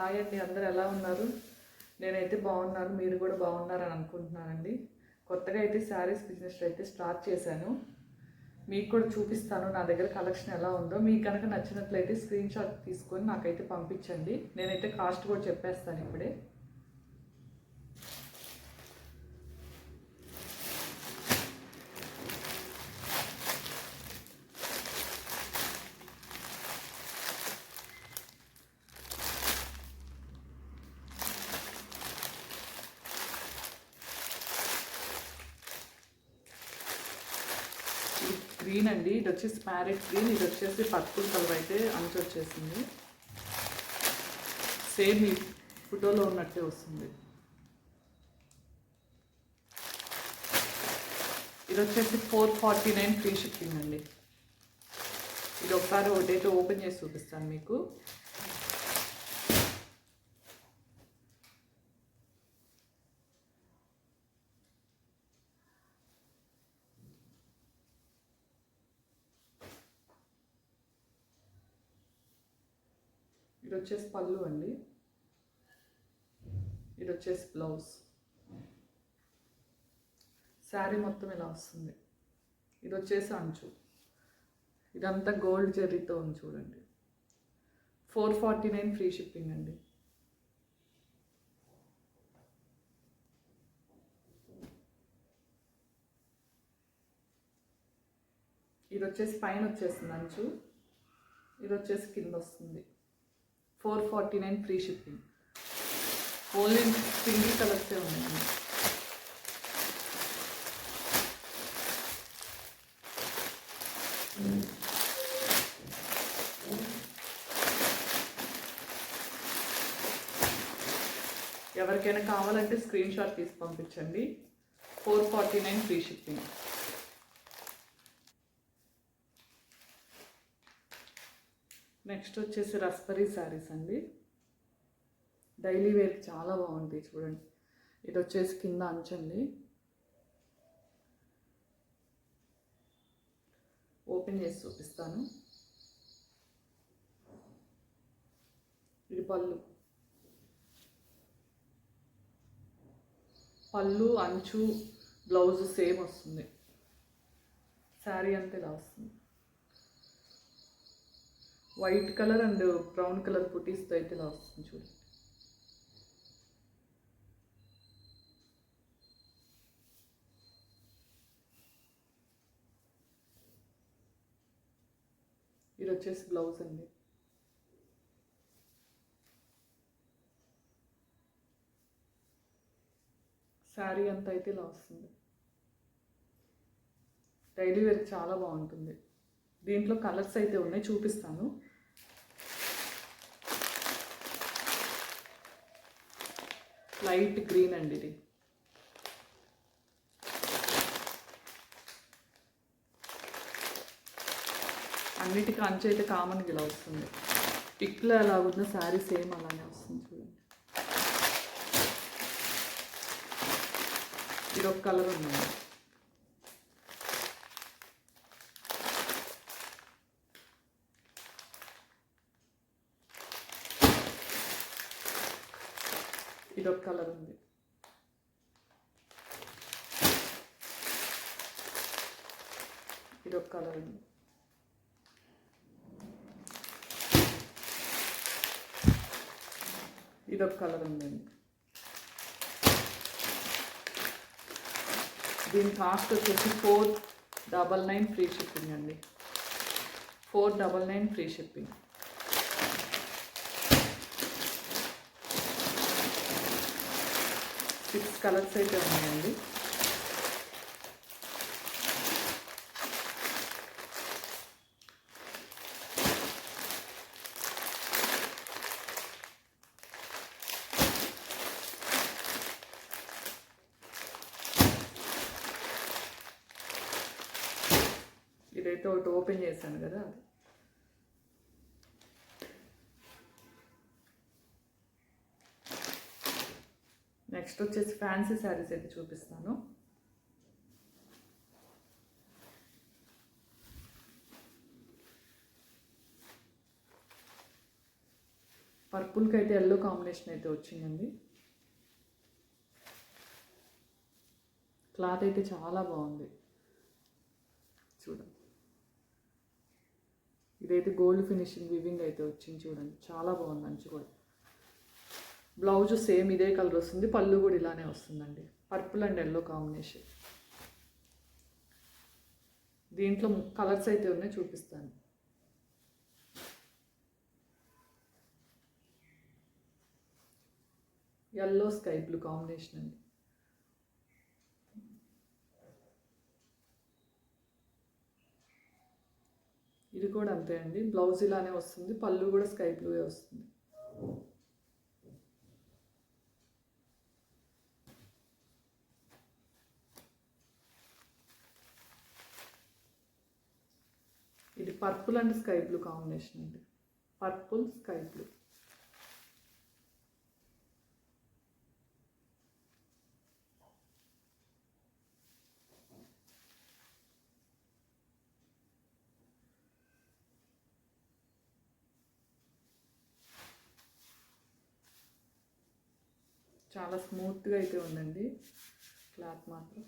Hi అండి అందరు ఎలా ఉన్నారు? నేనైతే బాగున్నాను మీరు కూడా బాగున్నారని అనుకుంటున్నానండి. కొత్తగా అయితే శారీస్ బిజినెస్ అయితే స్టార్ట్ చేశాను. మీకు కూడా చూపిస్తాను నా దగ్గర కలెక్షన్ ఎలా ఉందో. మీకు కనుక నచ్చినట్లయితే స్క్రీన్ షాట్ తీసుకొని నాకైతే పంపించండి. నేనైతే కాస్ట్ కూడా చెప్పేస్తాను ఇప్పుడే ఇది గ్రీన్ అండి. ఇది వచ్చేసి ప్యారెట్ గ్రీన్ ఇది వచ్చేసి పర్పుల్ కలర్ అయితే అంచు వచ్చేసింది. సేమ్ ఈ ఫోటోలో ఉన్నట్టే వస్తుంది. ఇది వచ్చేసి four forty nine free shipping అండి. ఇది ఒకసారి ఒకటైతే ఓపెన్ చేసి చూపిస్తాను మీకు ఇది వచ్చేసి పళ్ళు అండి. ఇది వచ్చేసి బ్లౌజ్. శారీ మొత్తం ఇలా వస్తుంది. ఇది వచ్చేసి అంచు. ఇదంతా గోల్డ్ జెర్రీతో ఉంది చూడండి four forty nine free shipping అండి. ఇది వచ్చేసి పైన వచ్చేస్తుంది అంచు. ఇది వచ్చేసి కింద వస్తుంది. Four forty nine free shipping. Only single కలర్సే ఉన్నాయండి ఎవరికైనా కావాలంటే స్క్రీన్ షాట్ తీసి పంపించండి. Four forty nine free shipping. Next వచ్చేసి రస్పరీ శారీస్ అండి. డైలీ వేర్ చాలా బాగుంది చూడండి. ఇది వచ్చేసి కింద అంచండి. ఓపెన్ చేసి చూపిస్తాను. ఇది పళ్ళు. పళ్ళు అంచు బ్లౌజ్ సేమ్ వస్తుంది. శారీ అంతా ఇలా వస్తుంది. White colour and brown colour పుటీస్తో అయితే ఇలా వస్తుంది చూడండి ఇది వచ్చేసి బ్లౌజ్ అండి. శారీ అంతా అయితే ఇలా వస్తుంది. డైలీ వేర్ చాలా బాగుంటుంది. దీంట్లో కలర్స్ అయితే ఉన్నాయి చూపిస్తాను. లైట్ గ్రీన్ అండి ఇది. అన్నిటికీ అంచు అయితే కామన్గా ఇలా వస్తుంది. పిక్లో ఎలా ఉన్న శారీ సేమ్ అలానే వస్తుంది చూడండి. ఇది ఒక కలర్ ఉందండి. ఇది ఒక కలర్ ఉంది. ఇది ఒక కలర్ ఉంది. ఇది ఒక కలర్ ఉందండి దీని కాస్ట్ వచ్చేసి four double nine free shipping అండి. Four double nine free shipping. Six colours అయితే ఉన్నాయండి. ఇదైతే ఒకటి ఓపెన్ చేశాను కదా. అది నెక్స్ట్ వచ్చేసి ఫ్యాన్సీ శారీస్ అయితే చూపిస్తాను. పర్పుల్కి అయితే ఎల్లో కాంబినేషన్ అయితే వచ్చిందండి. క్లాత్ అయితే చాలా బాగుంది. చూడండి. ఇదైతే గోల్డ్ ఫినిషింగ్ వివింగ్ అయితే వచ్చింది చూడండి. చాలా బాగుంది మంచి కూడా. బ్లౌజ్ సేమ్ ఇదే కలర్ వస్తుంది పళ్ళు కూడా ఇలానే వస్తుందండి. పర్పుల్ అండ్ ఎల్లో కాంబినేషన్ దీంట్లో కలర్స్ అయితే ఉన్నాయి చూపిస్తాను. ఎల్లో స్కై బ్లూ కాంబినేషన్ అండి. ఇది కూడా అంతే అండి. బ్లౌజ్ ఇలానే వస్తుంది పళ్ళు కూడా స్కై బ్లూ వస్తుంది ఇది purple and sky blue combination అండి. Purple sky blue. చాలా స్మూత్గా అయితే ఉందండి. క్లాత్ మాత్రం.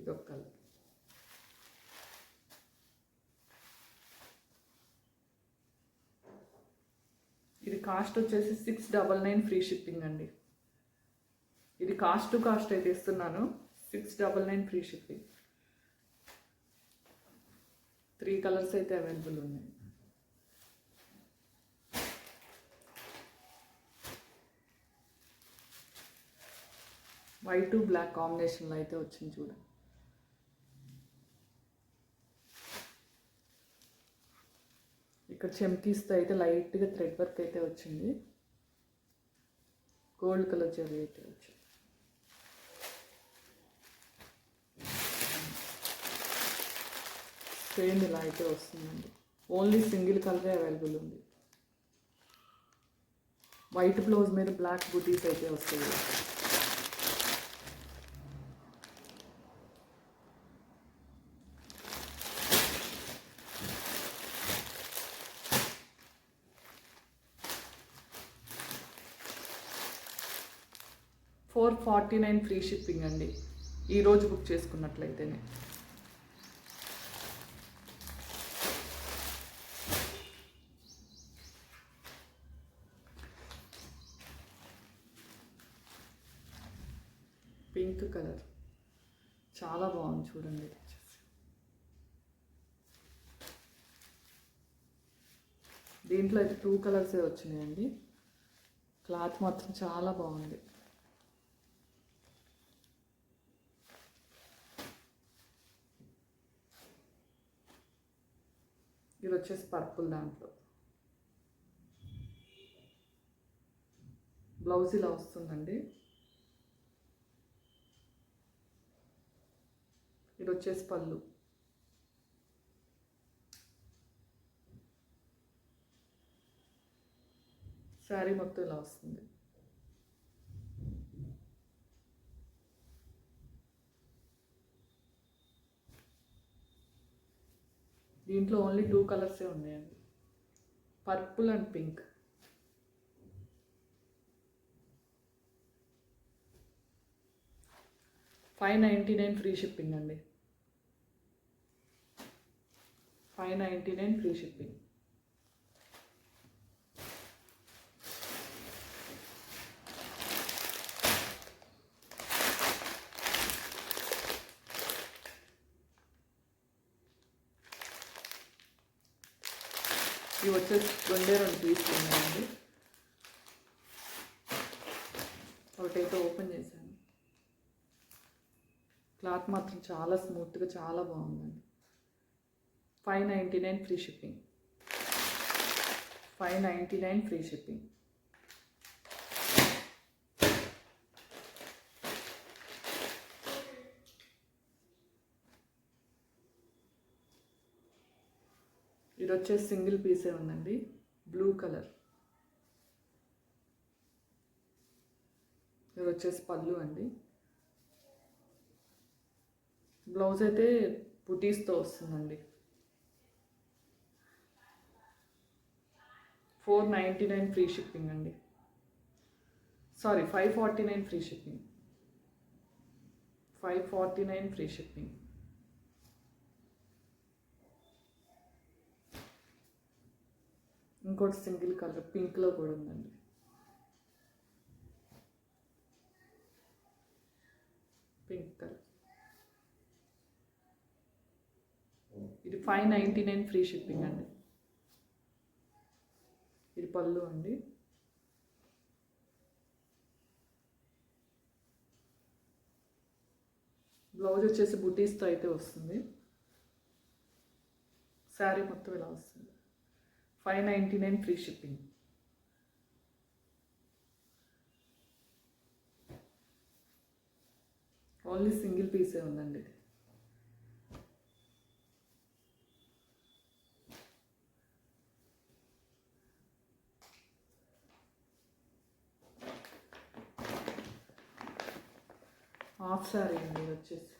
ఇది ఒక కలర్ ఇది కాస్ట్ వచ్చేసి six double nine free shipping అండి. ఇది కాస్ట్ టు కాస్ట్ అయితే ఇస్తున్నాను. Six double nine free shipping three colours అయితే అవైలబుల్ ఉన్నాయి. వైట్ బ్లాక్ కాంబినేషన్లో అయితే వచ్చింది చూడండి. ఇక్కడ చెమ్కీస్తో అయితే లైట్గా థ్రెడ్ వర్క్ అయితే వచ్చింది. గోల్డ్ కలర్ జరీ అయితే వచ్చింది. సేమ్ ఇలా అయితే వస్తుందండి. ఓన్లీ సింగిల్ కలరే అవైలబుల్ ఉంది. వైట్ బ్లౌజ్ మీద బ్లాక్ బుటీస్ అయితే వస్తాయి. Four forty nine free shipping అండి. ఈరోజు బుక్ చేసుకున్నట్లయితేనే. Pink colour. చాలా బాగుంది చూడండి దీంట్లో అయితే టూ కలర్సే వచ్చినాయండి. క్లాత్ మాత్రం చాలా బాగుంది. ఇది వచ్చేసి పర్పుల్ దాంట్లో. బ్లౌజ్ ఇలా వస్తుందండి. ఇది వచ్చేసి పళ్ళు. శారీ మొత్తం ఇలా వస్తుంది. దీంట్లో ఓన్లీ టూ కలర్సే ఉన్నాయండి. Purple and pink five ninety nine free shipping అండి. Five ninety nine free shipping ఇవి వచ్చేసి రెండే రెండు తీసుకున్నాయండి ఒకటైతే ఓపెన్ చేశాను. క్లాత్ మాత్రం చాలా స్మూత్గా చాలా బాగుందండి. Five ninety nine free shipping. Five ninety nine free shipping. ఇది వచ్చేసి సింగిల్ పీసే ఉందండి. Blue colour. ఇది వచ్చేసి పళ్ళు అండి. బ్లౌజ్ అయితే బుటీస్తో వస్తుందండి. Four ninety nine free shipping అండి. Sorry five forty nine free shipping. Five forty nine free shipping. ఇంకోటి సింగిల్ కలర్ పింక్లో కూడా ఉందండి. Pink colour. ఇది five ninety nine free shipping అండి. ఇది పళ్ళు అండి. బ్లౌజ్ వచ్చేసి బుటీస్తో అయితే వస్తుంది. శారీ మొత్తం ఇలా వస్తుంది. Five ninety nine free shipping. Only single పీసే ఉందండి ఇది. హాఫ్ శారీ అండి వచ్చేసి.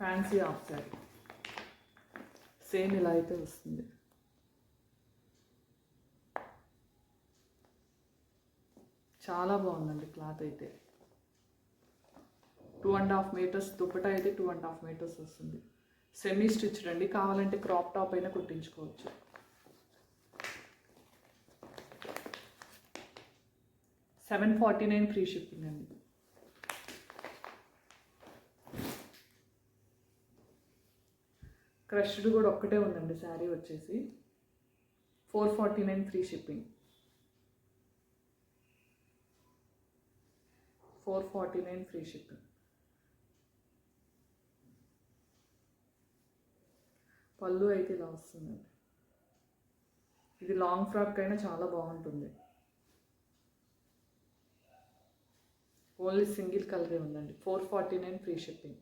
ఫ్యాన్సీ హాఫ్ శారీ సేమ్ ఇలా అయితే వస్తుంది చాలా బాగుందండి క్లాత్ అయితే. Two and half metres dupatta అయితే టూ అండ్ హాఫ్ మీటర్స్ వస్తుంది. సెమీ స్టిచ్ అండి. కావాలంటే క్రాప్ టాప్ అయినా కుట్టించుకోవచ్చు. Seven forty nine free shipping అండి. క్రష్డ్ కూడా ఒక్కటే ఉందండి శారీ వచ్చేసి. Four forty nine free shipping. Four forty nine free shipping. Pallu అయితే ఇలా వస్తుందండి. ఇది లాంగ్ ఫ్రాక్ అయినా చాలా బాగుంటుంది. ఓన్లీ సింగిల్ కలరే ఉందండి. Four forty nine free shipping.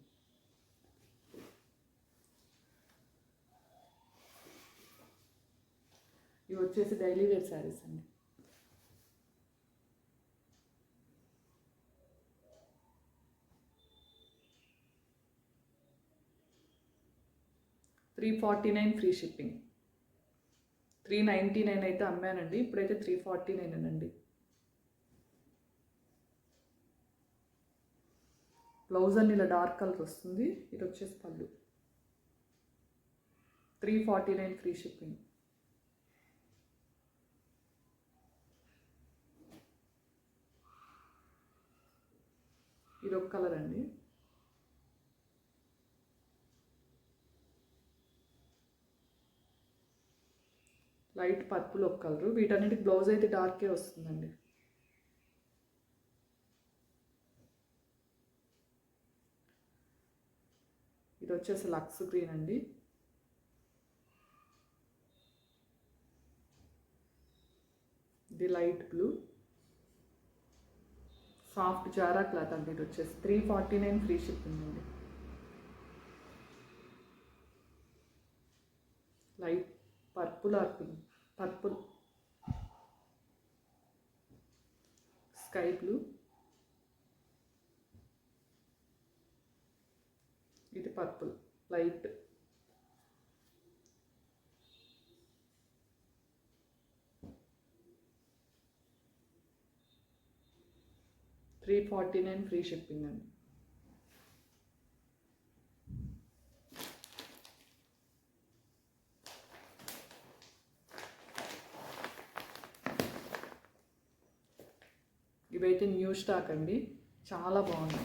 ఇవి వచ్చేసి డైలీ వేర్ శారీస్ అండి. Three forty nine free shipping. Three ninety nine అయితే అమ్మానండి. ఇప్పుడైతే త్రీ ఫార్టీ నైన్ అండి బ్లౌజ్ అన్ని ఇలా డార్క్ కలర్ వస్తుంది. ఇది వచ్చేసి pallu. Three forty nine free shipping. ఇది ఒక కలర్ అండి. లైట్ పర్పుల్ ఒక కలరు వీటన్నిటికి బ్లౌజ్ అయితే డార్కే వస్తుందండి. ఇది వచ్చేసి లక్స్ గ్రీన్ అండి. ఇది లైట్ బ్లూ సాఫ్ట్ జారా క్లాత్ అండి ఇది వచ్చేసి three forty nine free shipping అండి. Light purple or pink purple sky blue ఇది purple light three forty nine free shipping అండి. ఇవైతే న్యూ స్టాక్ అండి. చాలా బాగుంది.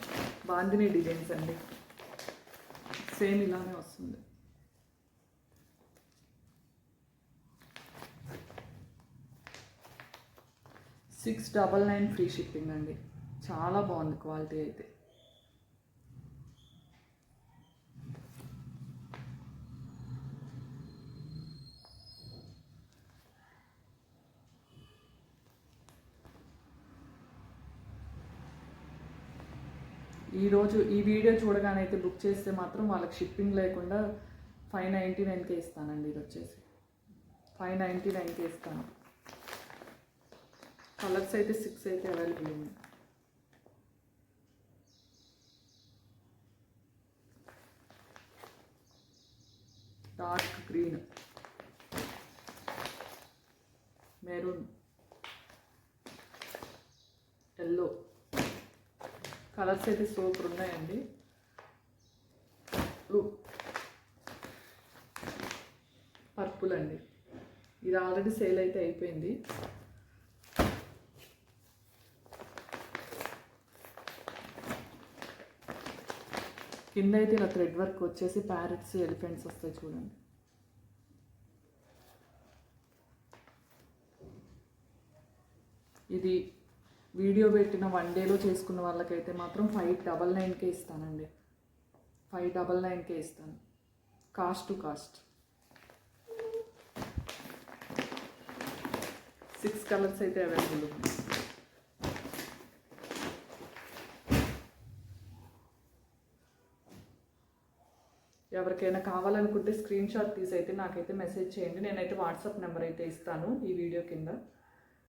బాందిని డిజైన్స్ అండి. సేమ్ ఇలానే వస్తుంది. Six double nine free shipping అండి. చాలా బాగుంది క్వాలిటీ అయితే. ఈరోజు ఈ వీడియో చూడగానే అయితే బుక్ చేస్తే మాత్రం వాళ్ళకి షిప్పింగ్ లేకుండా ఫైవ్ నైంటీ నైన్కే ఇస్తానండి ఇది వచ్చేసి. ఫైవ్ నైంటీ నైన్కే ఇస్తాను. కలర్స్ అయితే సిక్స్ అయితే అవైలబుల్ ఉంది dark green maroon yellow colours అయితే సూపర్ ఉన్నాయండి. పర్పుల్ అండి. ఇది ఆల్రెడీ సేల్ అయితే అయిపోయింది. కింద అయితే ఇలా థ్రెడ్ వర్క్ వచ్చేసి ప్యారెట్స్ ఎలిఫెంట్స్ వస్తాయి చూడండి. ఇది వీడియో పెట్టిన వన్ డేలో చేసుకున్న వాళ్ళకైతే మాత్రం ఫైవ్ డబల్ నైన్కే ఇస్తానండి. ఫైవ్ డబల్ నైన్కే ఇస్తాను. Cost to cost. Six colours అయితే అవైలబుల్ ఉన్నాయి. ఎవరికైనా కావాలనుకుంటే స్క్రీన్ షాట్ తీసి అయితే నాకైతే మెసేజ్ చేయండి. నేనైతే వాట్సాప్ నెంబర్ అయితే ఇస్తాను ఈ వీడియో కింద.